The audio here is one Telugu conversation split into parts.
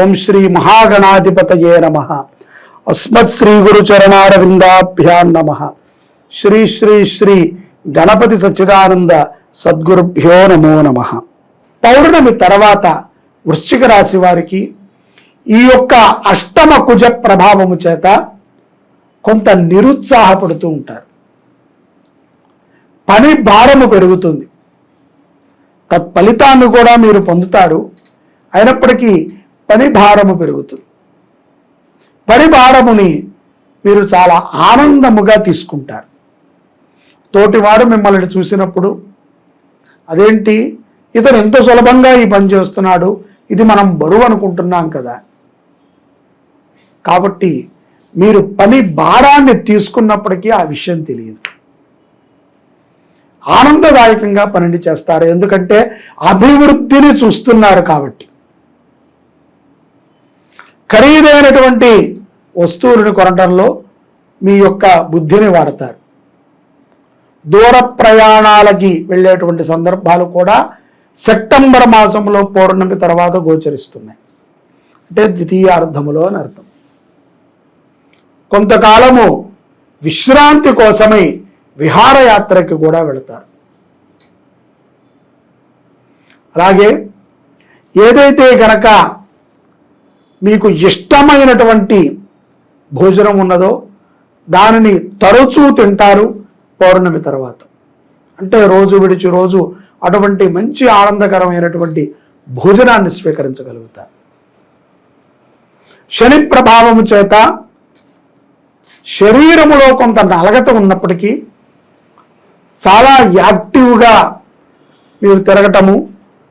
ఓం శ్రీ మహాగణాధిపతయే నమ. అస్మత్ శ్రీ గురు చరణారవిందాభ్యాం నమ. శ్రీ శ్రీ శ్రీ గణపతి సచ్చిదానంద సద్గురుభ్యో నమో నమ. పౌర్ణమి తర్వాత వృశ్చిక రాశి వారికి ఈ యొక్క అష్టమ కుజ ప్రభావము చేత కొంత నిరుత్సాహపడుతూ ఉంటారు. పని భారము పెరుగుతుంది. తత్ఫలితాన్ని కూడా మీరు పొందుతారు. అయినప్పటికీ పని భారము పెరుగుతుంది. పని భారముని మీరు చాలా ఆనందముగా తీసుకుంటారు. తోటివారు మిమ్మల్ని చూసినప్పుడు అదేంటి? ఇతను ఎంత సులభంగా ఈ పని చేస్తున్నాడు? ఇది మనం బరువు అనుకుంటున్నాం కదా! కాబట్టి మీరు పని భారాన్ని తీసుకున్నప్పటికీ ఆ విషయం తెలియదు. ఆనందదాయకంగా పనిని చేస్తారు. ఎందుకంటే అభివృద్ధిని చూస్తున్నారు కాబట్టి. ఖరీదైనటువంటి వస్తువులను కొనడంలో మీ యొక్క బుద్ధిని వాడతారు. దూర ప్రయాణాలకి వెళ్ళేటువంటి సందర్భాలు కూడా సెప్టెంబర్ మాసంలో పౌర్ణమి తర్వాత గోచరిస్తున్నాయి. అంటే ద్వితీయార్థములో అని అర్థం. కొంతకాలము విశ్రాంతి కోసమై విహారయాత్రకి కూడా వెళతారు. అలాగే ఏదైతే గనక మీకు ఇష్టమైనటువంటి భోజనం ఉన్నదో దానిని తరచూ తింటారు పౌర్ణమి తర్వాత. అంటే రోజు విడిచి రోజు అటువంటి మంచి ఆనందకరమైనటువంటి భోజనాన్ని స్వీకరించగలుగుతారు శని ప్రభావము చేత శరీరములో కొంత నలగత ఉన్నప్పటికీ చాలా యాక్టివ్గా మీరు తిరగటము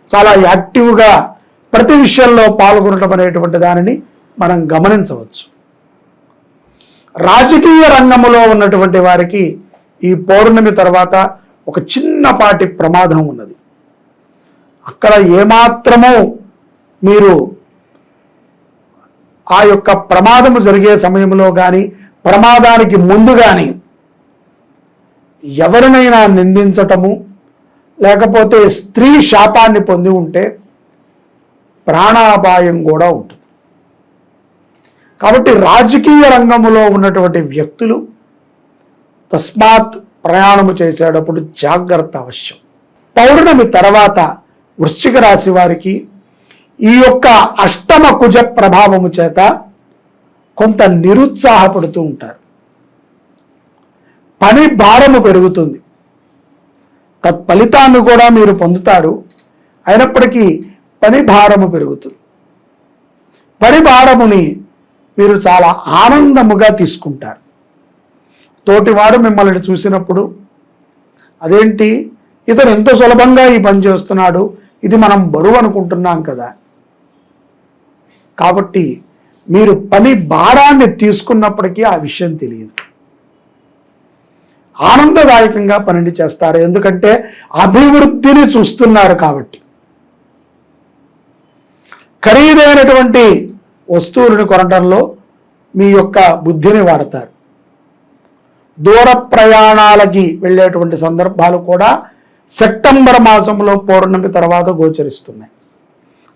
చాలా యాక్టివ్గా ప్రతి విషయంలో పాల్గొనడం అనేటువంటి దానిని మనం గమనించవచ్చు. రాజకీయ రంగంలో ఉన్నటువంటి వారికి ఈ పౌర్ణమి తర్వాత ఒక చిన్నపాటి ప్రమాదం ఉన్నది. అక్కడ ఏమాత్రమో మీరు ఆ యొక్క ప్రమాదము జరిగే సమయంలో కానీ ప్రమాదానికి ముందు కానీ ఎవరినైనా నిందించటము లేకపోతే స్త్రీ శాపాన్ని పొంది ఉంటే ప్రాణాపాయం కూడా ఉంటుంది. కాబట్టి రాజకీయ రంగంలో ఉన్నటువంటి వ్యక్తులు తస్మాత్ ప్రయాణము చేసేటప్పుడు జాగ్రత్త అవశ్యం. పౌర్ణమి తర్వాత వృశ్చిక రాశి వారికి ఈ యొక్క అష్టమ కుజ ప్రభావము చేత కొంత నిరుత్సాహపడుతూ ఉంటారు. పని భారము పెరుగుతుంది. తత్ఫలితాన్ని కూడా మీరు పొందుతారు. అయినప్పటికీ పని భారము పెరుగుతుంది. పని భారముని మీరు చాలా ఆనందముగా తీసుకుంటారు. తోటివారు మిమ్మల్ని చూసినప్పుడు అదేంటి? ఇతను ఎంత సులభంగా ఈ పని చేస్తున్నాడు ఇది మనం బరువు అనుకుంటున్నాం కదా. కాబట్టి మీరు పని భారాన్ని తీసుకున్నప్పటికీ ఆ విషయం తెలియదు. ఆనందదాయకంగా పనిని చేస్తారు. ఎందుకంటే అభివృద్ధిని చూస్తున్నారు కాబట్టి. ఖరీదైనటువంటి వస్తువులను కొనడంలో మీ యొక్క బుద్ధిని వాడతారు. దూర ప్రయాణాలకి వెళ్ళేటువంటి సందర్భాలు కూడా సెప్టెంబర్ మాసంలో పౌర్ణమి తర్వాత గోచరిస్తున్నాయి.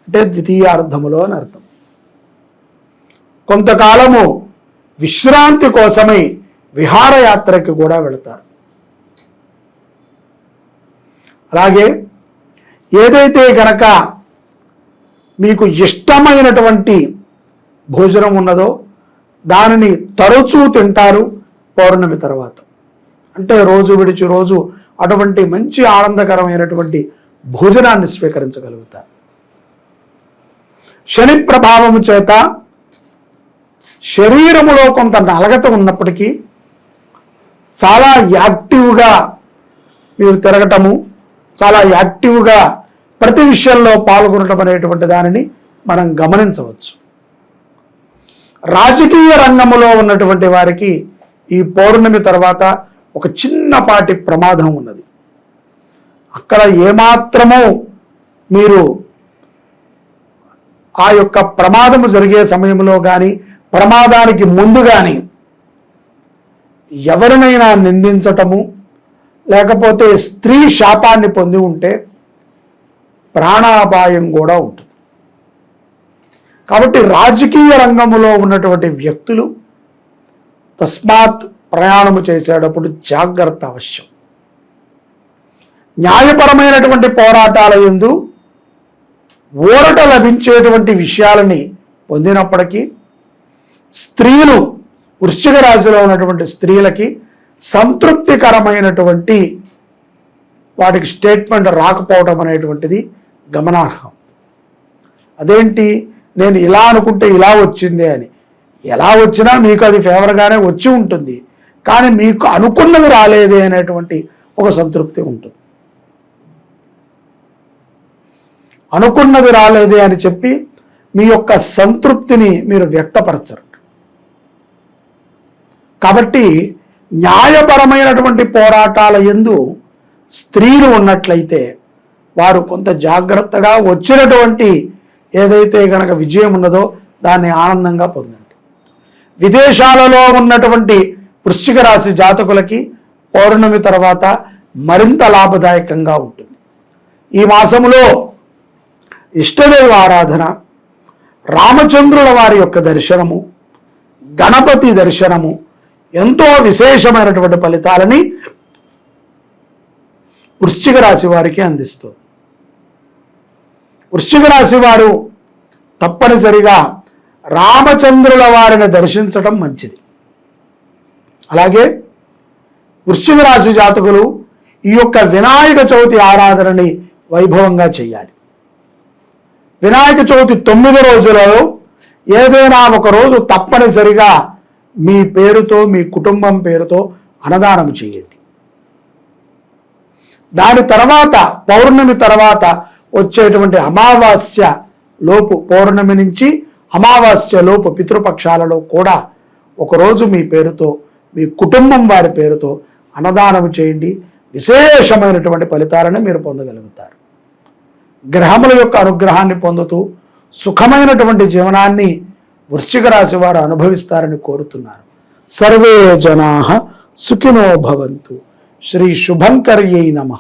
అంటే ద్వితీయ అర్థములో అని అర్థం. కొంతకాలము విశ్రాంతి కోసమై విహారయాత్రకి కూడా వెళతారు. అలాగే ఏదైతే గనక మీకు ఇష్టమైనటువంటి భోజనం ఉన్నదో దానిని తరచూ తింటారు పౌర్ణమి తర్వాత. అంటే రోజు విడిచి రోజు అటువంటి మంచి ఆనందకరమైనటువంటి భోజనాన్ని స్వీకరించగలుగుతారు. శని ప్రభావము చేత శరీరములో కొంత నలగత ఉన్నప్పటికీ చాలా యాక్టివ్గా మీరు తిరగటము చాలా యాక్టివ్గా ప్రతి విషయంలో పాల్గొనడం అనేటువంటి దానిని మనం గమనించవచ్చు. రాజకీయ రంగంలో ఉన్నటువంటి వారికి ఈ పౌర్ణమి తర్వాత ఒక చిన్నపాటి ప్రమాదం ఉన్నది. అక్కడ ఏమాత్రమూ మీరు ఆ యొక్క ప్రమాదము జరిగే సమయంలో కానీ ప్రమాదానికి ముందు కానీ ఎవరినైనా నిందించటము లేకపోతే స్త్రీ శాపాన్ని పొంది ఉంటే ప్రాణాపాయం కూడా ఉంటుంది. కాబట్టి రాజకీయ రంగంలో ఉన్నటువంటి వ్యక్తులు తస్మాత్ ప్రయాణము చేసేటప్పుడు జాగ్రత్త అవశ్యం. న్యాయపరమైనటువంటి పోరాటాల ఎందు ఊరట లభించేటువంటి విషయాలని పొందినప్పటికీ స్త్రీలు వృశ్చిక రాశిలో ఉన్నటువంటి స్త్రీలకి సంతృప్తికరమైనటువంటి వాటికి స్టేట్మెంట్ రాకపోవడం అనేటువంటిది గమనార్హం. అదేంటి? నేను ఇలా అనుకుంటే ఇలా వచ్చింది అని. ఎలా వచ్చినా మీకు అది ఫేవర్గానే వచ్చి ఉంటుంది. కానీ మీకు అనుకున్నది రాలేదే అనేటువంటి ఒక సంతృప్తి ఉంటుంది. అనుకున్నది రాలేదే అని చెప్పి మీ యొక్క సంతృప్తిని మీరు వ్యక్తపరచరు. కాబట్టి న్యాయపరమైనటువంటి పోరాటాల ఎందు స్త్రీలు ఉన్నట్లయితే వారు కొంత జాగ్రత్తగా వచ్చినటువంటి ఏదైతే కనుక విజయం ఉన్నదో దాన్ని ఆనందంగా పొందండి. విదేశాలలో ఉన్నటువంటి వృశ్చిక రాశి జాతకులకి పౌర్ణమి తర్వాత మరింత లాభదాయకంగా ఉంటుంది. ఈ మాసములో ఇష్టదేవ ఆరాధన రామచంద్రుల వారి యొక్క దర్శనము గణపతి దర్శనము ఎంతో విశేషమైనటువంటి ఫలితాలని వృశ్చిక రాశి వారికి అందిస్తుంది. వృశ్చిక రాశి వారు తప్పనిసరిగా రామచంద్రుల వారిని దర్శించడం మంచిది. అలాగే వృశ్చిక రాశి జాతకులు ఈ యొక్క వినాయక చవితి ఆరాధనని వైభవంగా చేయాలి వినాయక చవితి తొమ్మిది రోజులలో ఏదైనా ఒక రోజు తప్పనిసరిగా మీ పేరుతో మీ కుటుంబం పేరుతో అన్నదానం చేయండి. దాని తర్వాత పౌర్ణమి తర్వాత వచ్చేటువంటి అమావాస్య లోపు పౌర్ణమి నుంచి అమావాస్య లోపు పితృపక్షాలలో కూడా ఒకరోజు మీ పేరుతో మీ కుటుంబం వారి పేరుతో అన్నదానం చేయండి. విశేషమైనటువంటి ఫలితాలను మీరు పొందగలుగుతారు. గ్రహముల యొక్క అనుగ్రహాన్ని పొందుతూ సుఖమైనటువంటి జీవనాన్ని వృశ్చిక రాశి వారు అనుభవిస్తారని కోరుతున్నారు. సర్వే జనా సుఖినో భవంతు. శ్రీ శుభంకర్యై నమ.